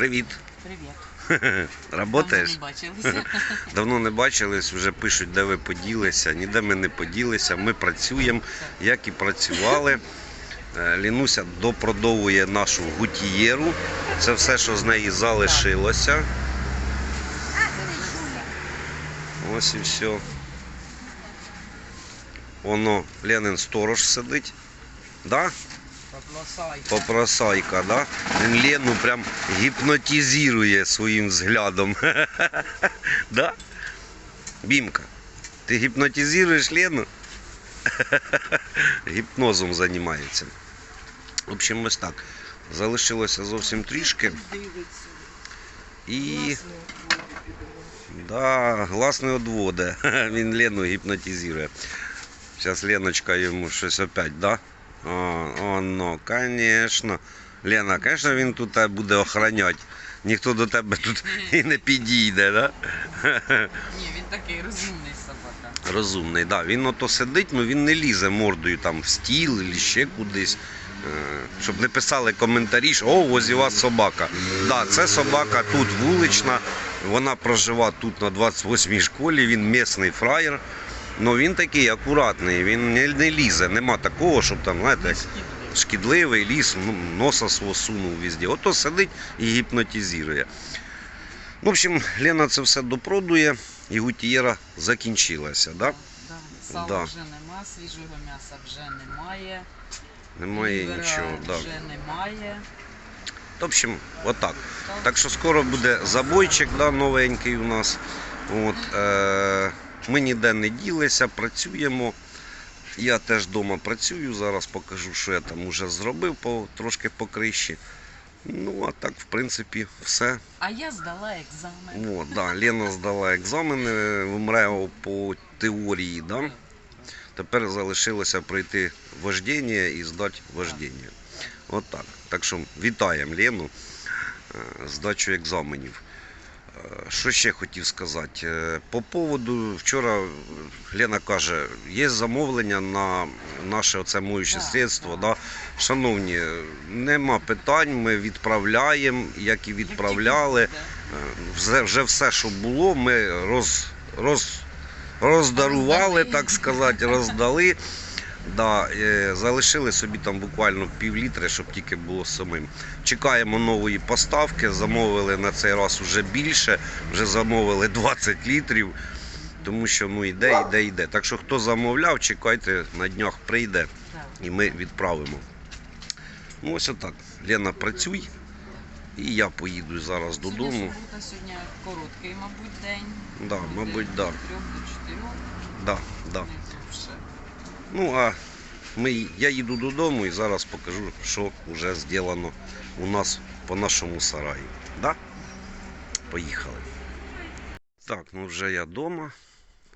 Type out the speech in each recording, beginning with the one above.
Привіт. Привіт. Работаєш? Давно не бачилися. Давно не бачились, вже пишуть, де ви поділися. Ніде ми не поділися. Ми працюємо, як і працювали. Е, Лінуся допродовує нашу гутієру. Це все, що з неї залишилося. Ось і все. Воно Ленин сторож сидить. Да? Попрошайка, да? Він Лену прям гіпнотизує своїм взглядом. да? Бімка, ти гіпнотизуєш Лену? Гіпнозом займається. В общем, ось так. Залишилося зовсім трішки. І да, глас не одводе. Він Лену гіпнотизує. Зараз Леночка йому щось опять, да? О, о, ну, конечно. Лена, конечно, він тут тебе буде охороняти. Ніхто до тебе тут і не підійде, да? Ні, він такий розумний собака. Розумний, да. Він ото сидить, ну він не лізе мордою там в стіл чи ще кудись. Е, Щоб не писали коментарі, що о, ось у вас собака. Да, це собака тут вулична, вона проживає тут на 28-й школі, він місний фраєр. Ну він такий акуратний, він не, не лізе, нема такого, щоб там, знаєте, як шкідливий ліс, ну, носа свого сунув везде. Ото сидить і гіпнотизує. В общем, Лена це все допродує і гутієра закінчилася. Да? Да. Сала Да. вже нема, свіжого м'яса вже немає. Немає лівера нічого. Да. Вже немає. В общем, отак. Так що скоро буде забойчик да, новенький у нас. От, е, ми ніде не ділися, працюємо. Я теж вдома працюю, зараз покажу, що я там вже зробив по, трошки по криші. Ну, а так, в принципі, все. А я здала екзамен. От, да, Лена здала екзамени в МРЕО по теорії. Да? Тепер залишилося пройти вождіння і здати вождіння. От так. Так що вітаємо Лену е, з здачою екзаменів. Е, Що ще хотів сказати? Е, По поводу, вчора Лена каже, є замовлення на наше оце моюче Да, средство. да. Да? Шановні, нема питань, ми відправляємо, як і відправляли. Е, Вже, вже все, що було, ми роз, роз, роздарували, так сказати, роздали. Да, е, залишили собі там буквально пів літри, щоб тільки було самим. Чекаємо нової поставки, замовили на цей раз вже більше, вже замовили 20 літрів, тому що ну йде, йде, йде. Так що хто замовляв, чекайте, на днях прийде і ми відправимо. Ну ось отак. Лена, працюй. І я поїду зараз додому. Сьогодні субота, сьогодні короткий, мабуть, день. Да, мабуть, да. З трьох до чотирьох. Да, да. Ну а ми, я їду додому і зараз покажу, що вже зроблено у нас по нашому сараї. Да? Поїхали. Так, ну вже я вдома.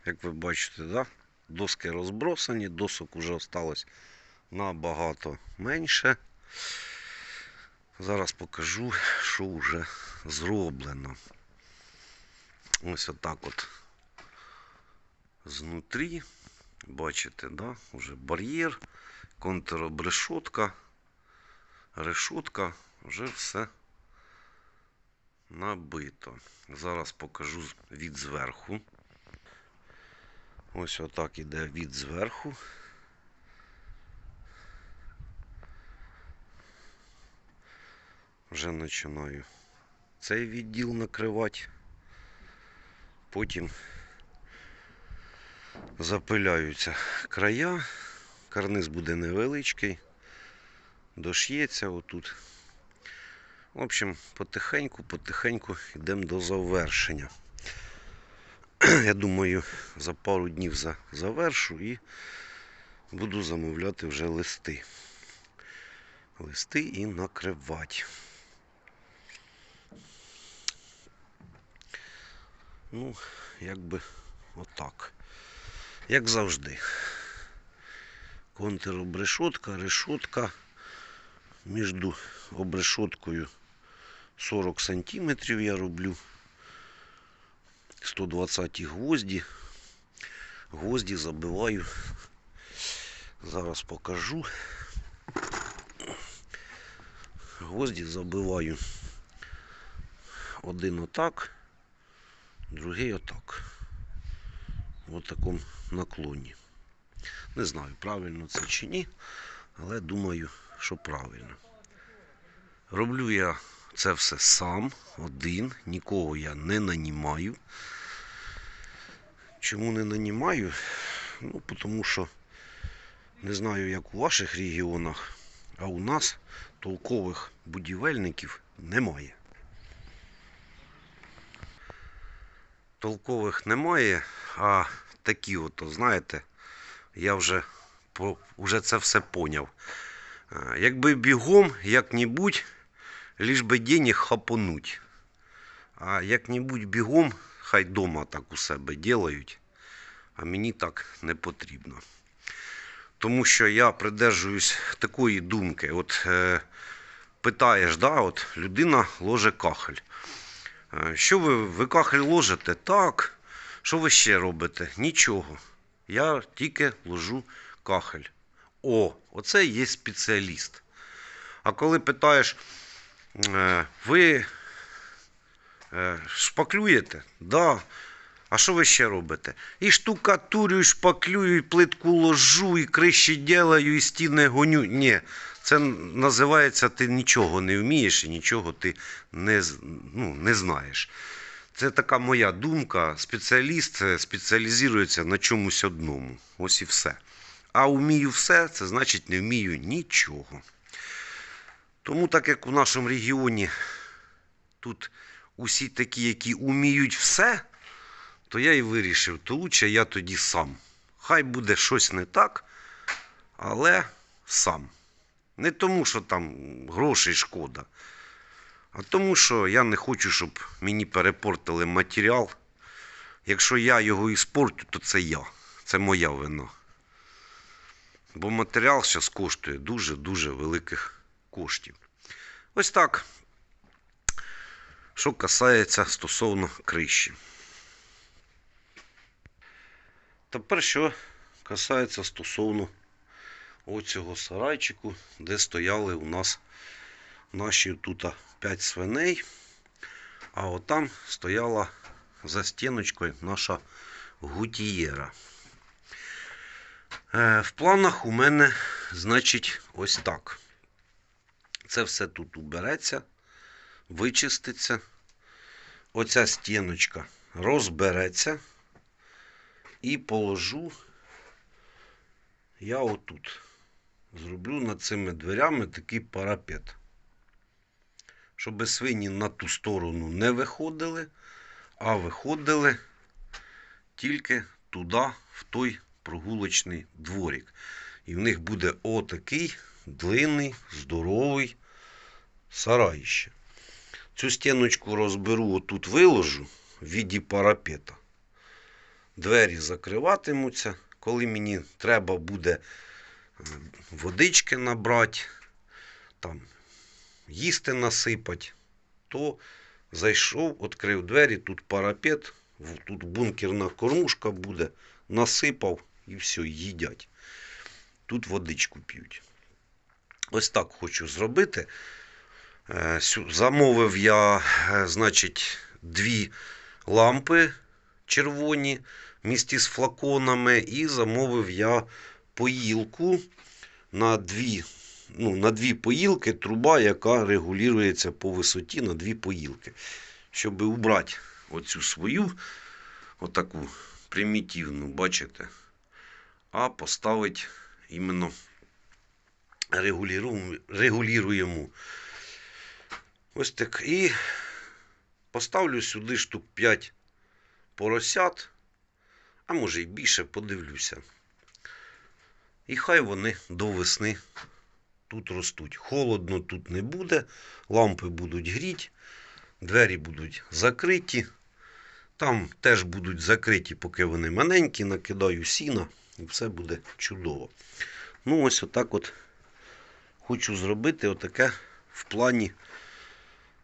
Як ви бачите, да? доски розбросані, досок вже осталось набагато менше. Зараз покажу, що вже зроблено. Ось отак от знутрі. Бачите, да? Уже бар'єр, контробрешотка, решотка, вже все набито. Зараз покажу від зверху. Ось отак іде від зверху. Вже починаю цей відділ накривати. Потім запиляються края, карниз буде невеличкий, дош'ється отут. В общем, потихеньку, потихеньку йдемо до завершення. Я думаю, за пару днів за- завершу і буду замовляти вже листи. Листи і накривати. Ну, якби отак. Як завжди. Контробрешотка, решотка. Між обрешоткою 40 сантиметрів я роблю. 120 гвозді. Гвозді забиваю. Зараз покажу. Гвозді забиваю один отак, другий отак. В такому наклоні. Не знаю, правильно це чи ні, але думаю, що правильно. Роблю я це все сам, один, нікого я не нанімаю. Чому не нанімаю? Ну, тому що не знаю, як у ваших регіонах, а у нас толкових будівельників немає. Толкових немає, а такі от, знаєте, я вже, по, вже це все поняв. Е, Якби бігом як-небудь, лиш би денег хапануть. А як-небудь бігом, хай дома так у себе ділають, а мені так не потрібно. Тому що я придержуюсь такої думки. От е, питаєш, да, от людина ложе кахель. Е, Що ви, ви кахель ложите? Так. Що ви ще робите? Нічого. Я тільки ложу кахель. О, оце є спеціаліст. А коли питаєш, е, ви е, шпаклюєте? Да. А що ви ще робите? І штукатурю, і шпаклюю, і плитку ложу, і криші ділаю, і стіни гоню. Ні, це називається ти нічого не вмієш і нічого ти не, ну, не знаєш. Це така моя думка. Спеціаліст е, спеціалізується на чомусь одному. Ось і все. А вмію все, це значить не вмію нічого. Тому, так як у нашому регіоні тут усі такі, які вміють все, то я і вирішив, то лучше я тоді сам. Хай буде щось не так, але сам. Не тому, що там грошей шкода, а тому, що я не хочу, щоб мені перепортили матеріал. Якщо я його іспортю, то це я. Це моя вина. Бо матеріал зараз коштує дуже-дуже великих коштів. Ось так. Що касається стосовно криші. Тепер що касається стосовно оцього сарайчику, де стояли у нас наші тут 5 свиней, а отам стояла за стіночкою наша гутієра. Е, В планах у мене, значить, ось так. Це все тут убереться, вичиститься. Оця стіночка розбереться. І положу я отут. Зроблю над цими дверями такий парапет. Щоб свині на ту сторону не виходили, а виходили тільки туди, в той прогулочний дворик. І в них буде отакий длинний, здоровий сараїще. Цю стіночку розберу, отут виложу в віді парапета двері закриватимуться. Коли мені треба буде е, водички набрати, там, їсти насипати, то зайшов, відкрив двері, тут парапет, тут бункерна кормушка буде, насипав і все, їдять. Тут водичку п'ють. Ось так хочу зробити. Е, Замовив я, е, значить, дві лампи червоні місті з флаконами, і замовив я поїлку на дві, ну, на дві поїлки, труба, яка регулюється по висоті на дві поїлки. Щоб убрати оцю свою, отаку примітивну, бачите, а поставити іменно регулюємо. Ось так. І поставлю сюди штук 5 поросят, а може й більше, подивлюся. І хай вони до весни тут ростуть. Холодно тут не буде, лампи будуть гріти, двері будуть закриті. Там теж будуть закриті, поки вони маленькі, накидаю сіна, і все буде чудово. Ну, ось отак от хочу зробити отаке в плані,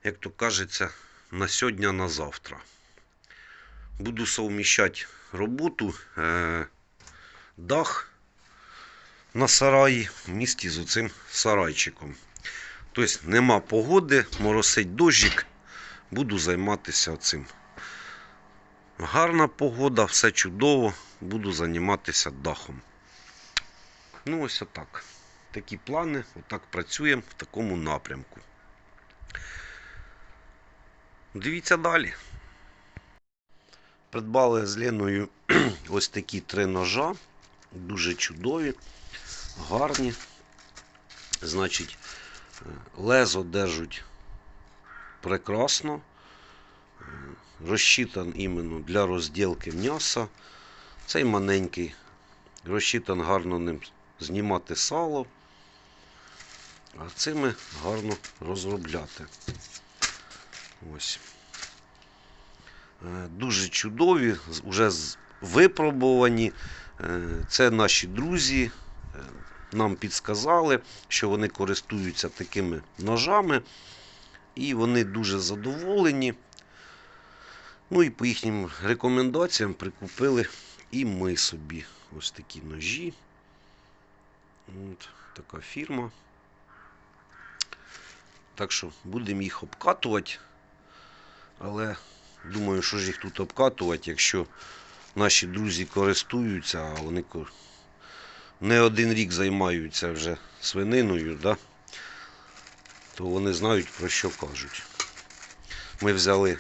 як то кажеться, на сьогодні, на завтра буду совміщати роботу, е, дах на сараї в місті з оцим сарайчиком. Тобто нема погоди, моросить дощик, буду займатися цим. Гарна погода, все чудово, буду займатися дахом. Ну, ось отак. Такі плани, отак працюємо в такому напрямку. Дивіться далі. Придбали з Леною ось такі три ножа. Дуже чудові, гарні. Значить, е, лезо держуть прекрасно. Е, Розчитан іменно для розділки м'яса. Цей маленький. Розчитан гарно ним знімати сало. А цими гарно розробляти. Ось. Е, Дуже чудові, з- уже з- випробувані. Е, Це наші друзі. Нам підсказали, що вони користуються такими ножами. І вони дуже задоволені. Ну і по їхнім рекомендаціям прикупили і ми собі ось такі ножі. От така фірма. Так що будемо їх обкатувати. Але думаю, що ж їх тут обкатувати, якщо наші друзі користуються, а вони ко- не один рік займаються вже свининою, да? то вони знають про що кажуть. Ми взяли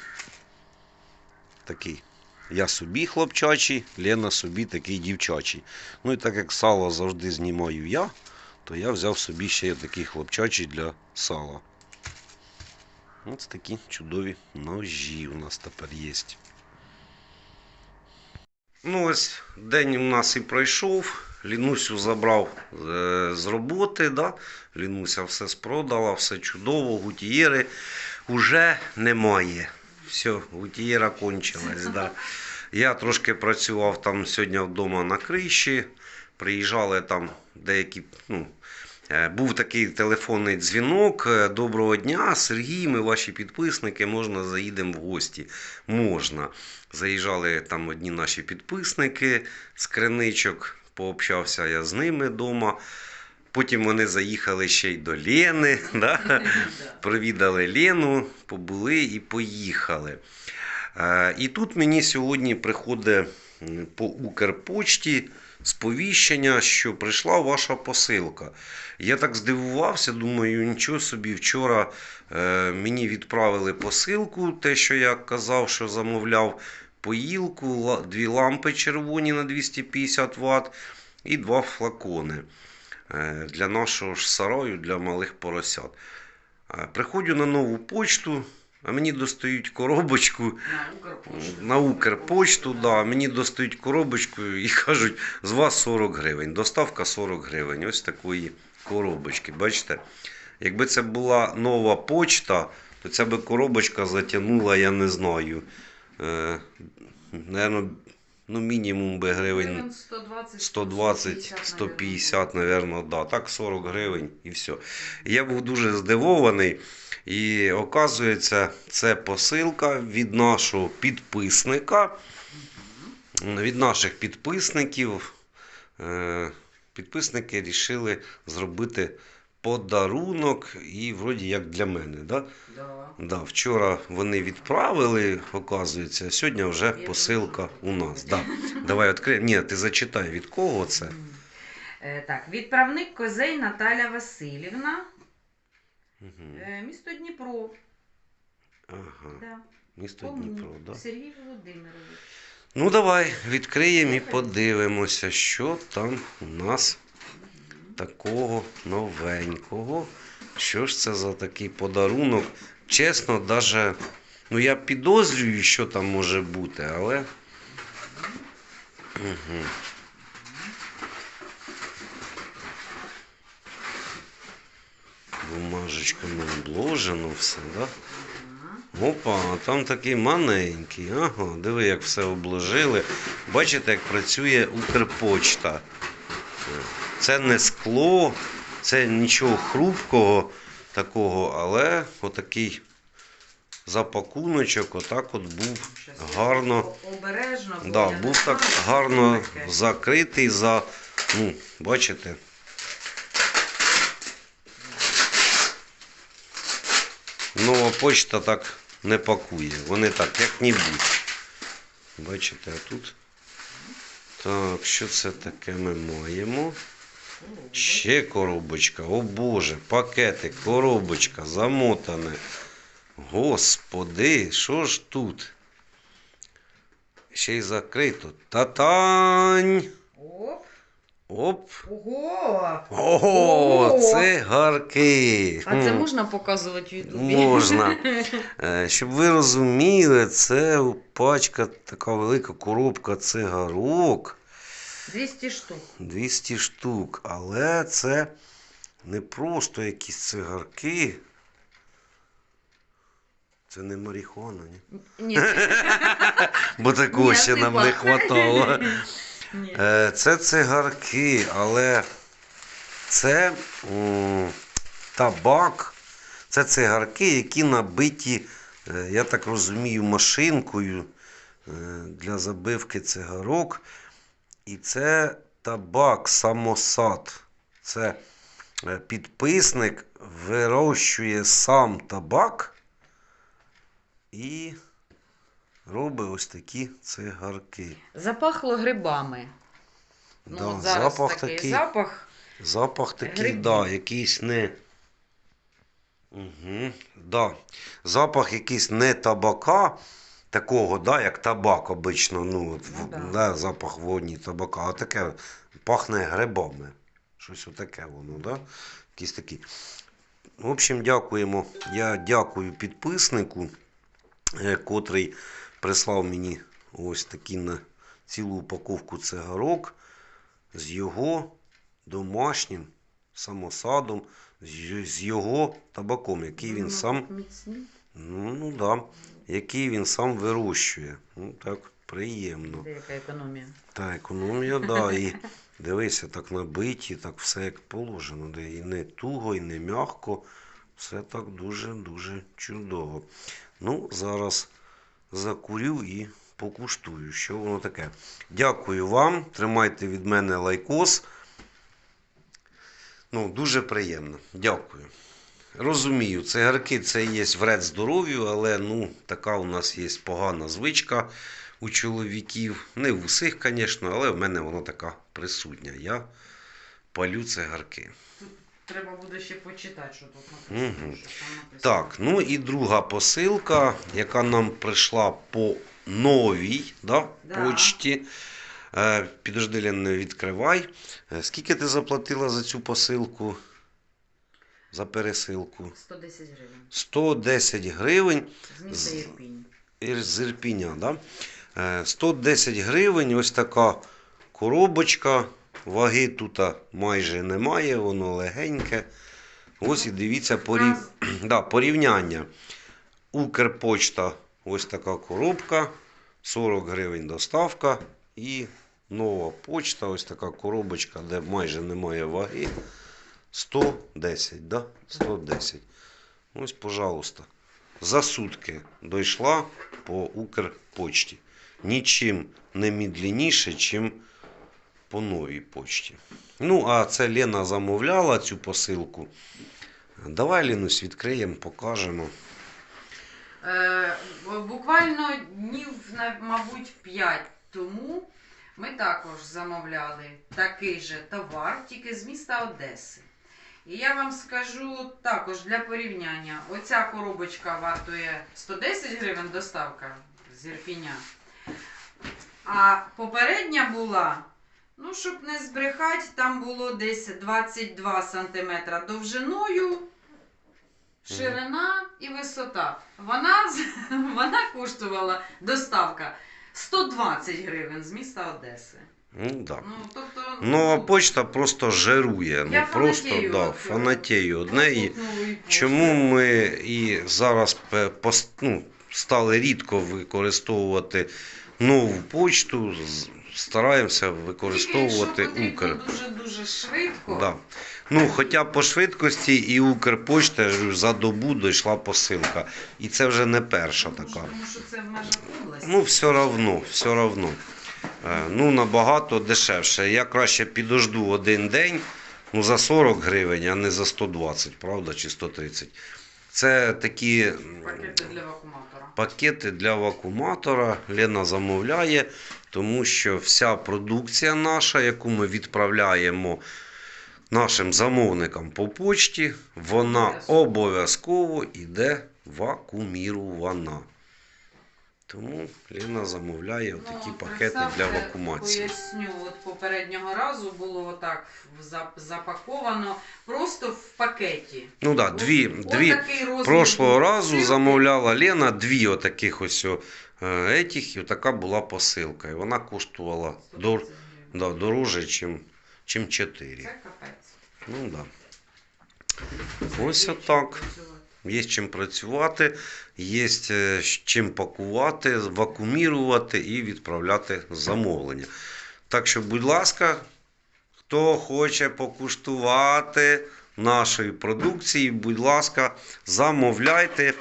такий. Я собі хлопчачий, Лена собі такий дівчачий. Ну і так як сало завжди знімаю я, то я взяв собі ще такий хлопчачий для сала. Ось такі чудові ножі у нас тепер є. Ну ось день у нас і пройшов. Лінусю забрав е, з роботи. Да? Лінуся все спродала, все чудово, гутієри вже немає. Все, гутієра кончилась. Да. Я трошки працював там сьогодні вдома на криші. Приїжджали там деякі. Ну, був такий телефонний дзвінок. е, Доброго дня, Сергій, ми ваші підписники, можна заїдемо в гості. Можна. Заїжджали там одні наші підписники з криничок, пообщався я з ними вдома. Потім вони заїхали ще й до Лени. Да? Провідали Лену, побули і поїхали. Е, І тут мені сьогодні приходить по Укрпочті сповіщення, що прийшла ваша посилка. Я так здивувався, думаю, нічого собі. Вчора е, мені відправили посилку, те, що я казав, що замовляв поїлку, дві лампи червоні на 250 Вт і два флакони е, для нашого ж сараю, для малих поросят. Е, Приходжу на нову почту, а мені достають коробочку На Укрпочту, да, мені достають коробочку і кажуть, з вас 40 гривень. Доставка 40 гривень. Ось такої коробочки. Бачите? Якби це була нова почта, то ця би коробочка затягнула, я не знаю. Е, наверно, ну, мінімум би гривень. Гривень 120, 120, 150, напевно, да. Так 40 гривень і все. Я був дуже здивований. І оказується, це посилка від нашого підписника. Від наших підписників. Е, Підписники вирішили зробити подарунок і вроді як для мене. Да? Да. Да, вчора вони відправили, оказується, а сьогодні вже посилка у нас. Да. Давай відкриємо. Ні, ти зачитай, від кого це? Е, Так, відправник козей Наталя Васильівна, Угу. е, місто Дніпро. Ага, Да. місто Кому? Дніпро, да? Сергій Володимирович. Ну давай відкриємо і подивимося, що там у нас такого новенького. Що ж це за такий подарунок? Чесно, даже, ну я підозрюю, що там може бути, але. Угу. Бумажечками обложено все, да? Опа, а там такий маленький. Ага, диви, як все обложили. Бачите, як працює Укрпочта. Це не скло, це нічого хрупкого такого, але отакий запакуночок, отак от був гарно. Обережно. Да, був так гарно закритий за. Ну, бачите? Нова почта так не пакує. Вони так, як-небудь. Бачите, а тут. Так, що це таке ми маємо? Ще коробочка. О Боже, пакетик, коробочка, замотане. Господи, що ж тут? Ще й закрито. Татань! Оп. Оп! Ого! Ого, Ого! цигарки! А це можна показувати в Ютубі? Можна. Е, Щоб ви розуміли, це пачка, така велика коробка цигарок. 200 штук. 200 штук. Але це не просто якісь цигарки. Це не марихуана, ні? Ні. Бо такого ще нам не хватало. Е, Це цигарки, але це табак. Це цигарки, які набиті, е, я так розумію, машинкою е, для забивки цигарок. І це табак, самосад. Це е, підписник вирощує сам табак і робить ось такі цигарки. Запахло грибами. Ну, Да, от зараз запах такий, такий. запах. Запах такий, Грибів. да, якийсь не. Угу, да. Запах якийсь не табака, такого, да, як табак обично, ну, Ну, в- да. да, запах вогні табака, а таке пахне грибами. Щось отаке воно, да? Якийсь такий. В общем, дякуємо. Я дякую підписнику, е, котрий прислав мені ось такі на цілу упаковку цигарок з його домашнім самосадом, з його табаком, який він Ну, сам, ну, ну да, який він сам вирощує. Ну так, приємно. Деяка економія. Та економія, да, і дивися, так набиті, так все як положено. Де і не туго, і не м'яко. Все так дуже-дуже чудово. Ну, зараз закурю і покуштую, що воно таке. Дякую вам. Тримайте від мене лайкос. Ну, дуже приємно. Дякую. Розумію, цигарки це є вред здоров'ю, але ну, така у нас є погана звичка у чоловіків. Не в усіх, звісно, але в мене вона така присутня. Я палю цигарки. Треба буде ще почитати, що тут написано. Написано. Так, ну і друга посилка, яка нам прийшла по новій да, Да. почті. Е, підожди, Лен, не відкривай. Е, Скільки ти заплатила за цю посилку? За пересилку? 110 гривень. 110 гривень. З міста. З Ірпіня, да? Е, 110 гривень, ось така коробочка. Ваги тут майже немає, воно легеньке. Ось і дивіться порів... да, порівняння. Укрпочта, ось така коробка, 40 гривень доставка. І нова почта, ось така коробочка, де майже немає ваги. 110, да? 110. Ось, пожалуйста. За сутки дійшла по Укрпочті. Нічим не мідлініше, чим по новій почті. Ну, а це Лена замовляла цю посилку. Давай, Лінусь, відкриємо, покажемо. Е, буквально днів, мабуть, 5 тому ми також замовляли такий же товар, тільки з міста Одеси. І я вам скажу також для порівняння: оця коробочка вартує 110 гривень доставка з Ірпіня. А попередня була, ну, щоб не збрехати, там було десь 22 см довжиною, ширина і висота. Вона, вона коштувала доставка 120 гривень з міста Одеси. Ну, да. Ну, тобто, Нова ну, почта просто жирує. Ну, просто фанатію да, від фанатію одне. І чому ми і зараз ну, стали рідко використовувати нову почту, стараємося використовувати Тільки, Укр. дуже-дуже швидко. Да. Ну, хоча по швидкості і Укрпочта за добу дійшла посилка. І це вже не перша така. Тому що це в межах області. Ну, все одно, все одно. Е, Ну, набагато дешевше. Я краще підожду один день, ну, за 40 гривень, а не за 120, правда, чи 130. Це такі Пакети для вакууматора. пакети для вакууматора. Лена замовляє, тому що вся продукція наша, яку ми відправляємо нашим замовникам по почті, вона Обов'язково. обов'язково йде вакуумірована. Тому Лена замовляє такі Ну, пакети для вакуумації. Поясню, от попереднього разу було отак запаковано просто в пакеті. Ну так, да, дві, От дві такий Прошлого разу замовляла Лена дві отаких ось е, етіх, і така була посилка. І вона коштувала дор, да, дороже, чим, чим 4. Це капець. Ну да. Ось отак. Є з чим працювати, є е, з чим пакувати, вакуумірувати і відправляти замовлення. Так що, будь ласка, хто хоче покуштувати нашої продукції, будь ласка, замовляйте.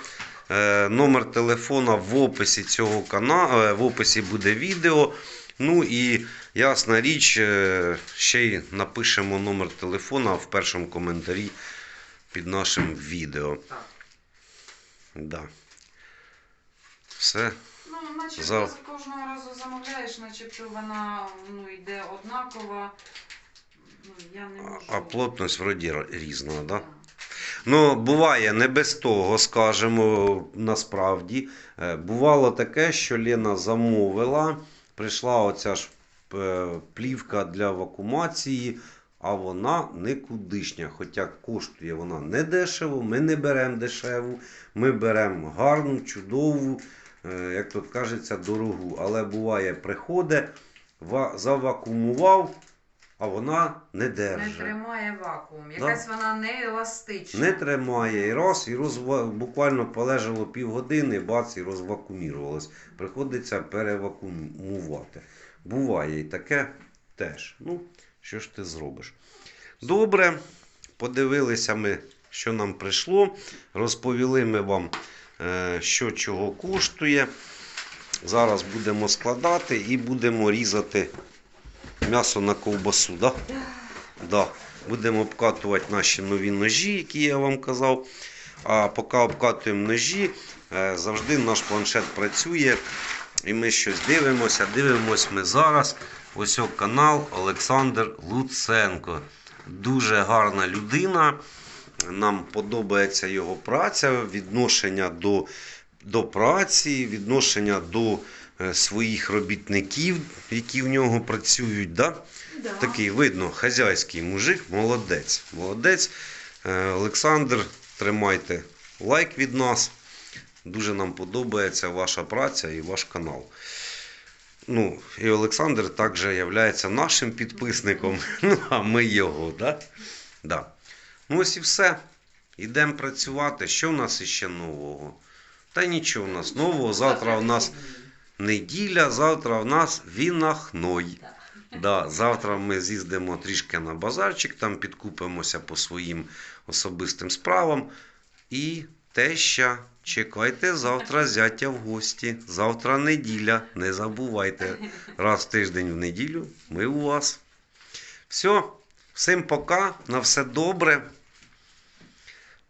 Е, Номер телефона в описі цього каналу, в описі буде відео. Ну і ясна річ, е, ще й напишемо номер телефона в першому коментарі під нашим відео. Да. Все. Ну, начебто За- з кожного разу замовляєш, начебто вона ну, йде однакова. Ну, я не можу. А плотність вроді різна, да? Так. Ну, буває не без того, скажемо, насправді. Е, Бувало таке, що Лена замовила, прийшла оця ж е, плівка для вакуумації, а вона никудишня. Хоча коштує вона не дешево, ми не беремо дешеву, ми беремо гарну, чудову, е, як тут кажеться, дорогу. Але буває, приходить, ва- завакуумував, а вона не Не тримає вакуум. Да. Якась вона не еластична. Не тримає і раз, і розва... буквально полежало півгодини, бац, і розвакуумірувалось. Приходиться перевакуумувати. Буває і таке теж. Ну, що ж ти зробиш? Добре, подивилися ми, що нам прийшло. Розповіли ми вам, е, що чого коштує. Зараз будемо складати і будемо різати м'ясо на ковбасу. Да? Да. Будемо обкатувати наші нові ножі, які я вам казав. А поки обкатуємо ножі, е, завжди наш планшет працює. І ми щось дивимося. Дивимось ми зараз. Ось канал Олександр Луценко. Дуже гарна людина. Нам подобається його праця, відношення до, до праці, відношення до е, своїх робітників, які в нього працюють. Да? Да. Такий видно, хазяйський мужик, молодець. Молодець. Е, Олександр, тримайте лайк від нас. Дуже нам подобається ваша праця і ваш канал. Ну, і Олександр також є нашим підписником, ну, а ми його, да? Да. Ну ось і все. Йдемо працювати. Що в нас іще нового? Та нічого у нас нового. Завтра у нас неділя, завтра в нас вінахной. Да, завтра ми з'їздимо трішки на базарчик, там підкупимося по своїм особистим справам. І теща, чекайте завтра зятя в гості. Завтра неділя, не забувайте. Раз в тиждень в неділю ми у вас. Все, всім пока, на все добре.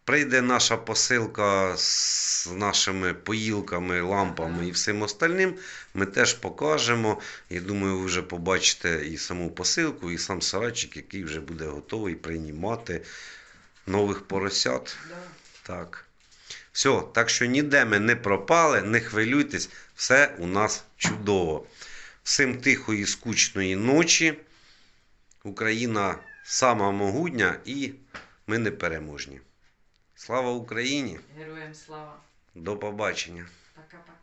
Прийде наша посилка з нашими поїлками, лампами і всім остальним. Ми теж покажемо. І думаю, ви вже побачите і саму посилку, і сам сарайчик, який вже буде готовий приймати нових поросят. Так. Все, так що ніде ми не пропали, не хвилюйтесь, все у нас чудово. Всім тихої, скучної ночі. Україна сама могутня і ми непереможні. Слава Україні! Героям слава. До побачення! Пока-пока.